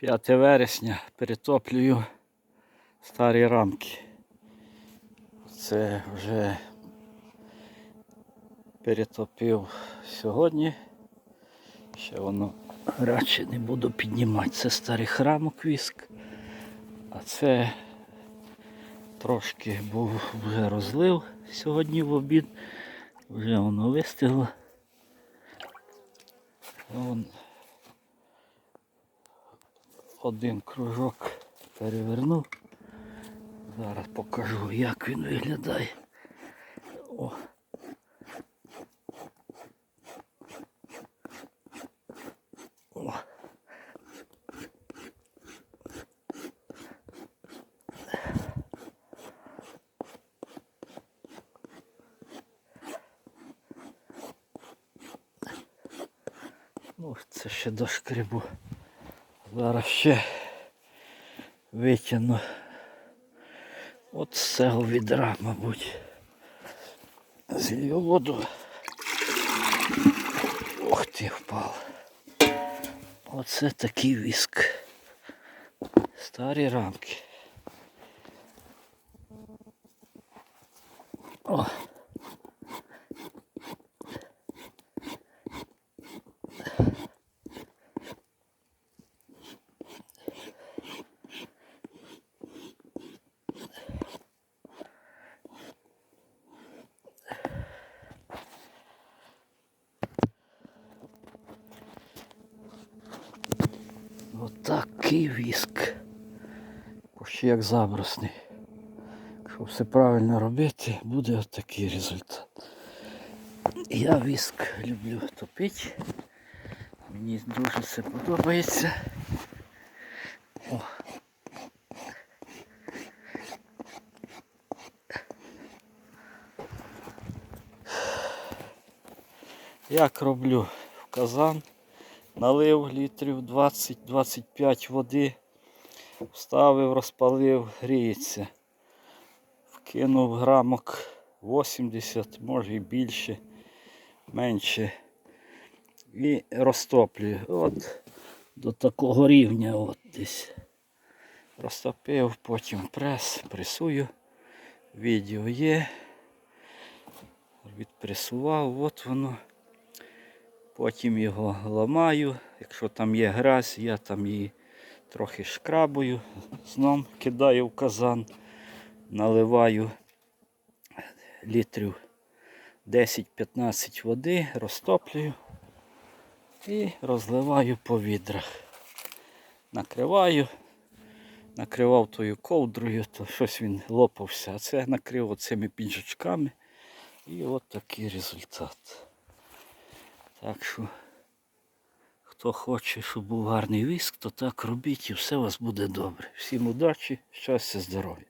5 вересня перетоплюю старі рамки. Це вже перетопив сьогодні. Ще воно радше не буду піднімати. Це старий храмок віск. А це трошки був вже розлив сьогодні в обід. Вже воно вистигло. Вон один кружок перевернув. Зараз покажу, як він виглядає. О. Ну, це ще до шкребу. Зараз ще витягну от з цього відра, мабуть. Зілью воду. Ох ти впав. Оце такий віск. Старі рамки. О. Отакий віск. Почти як забросний. Якщо все правильно робити, буде отакий результат. Я віск люблю топити. Мені дуже це подобається. О. Як роблю в казан, налив літрів 20-25 води, вставив, розпалив, гріється. Вкинув грамок 80, може і більше, менше. І розтоплюю. От до такого рівня от десь. Розтопив, потім прес, пресую. Відео є. Відпресував, от воно. Потім його ламаю. Якщо там є грязь, я там її трохи шкрабую, зном кидаю в казан, наливаю літрів 10-15 води, розтоплюю і розливаю по відрах. Накриваю, накривав тою ковдрою, то щось він лопався, а це накрив оцими піджачками. І от такий результат. Так що, хто хоче, щоб був гарний віск, то так робіть і все у вас буде добре. Всім удачі, щастя, здоров'я.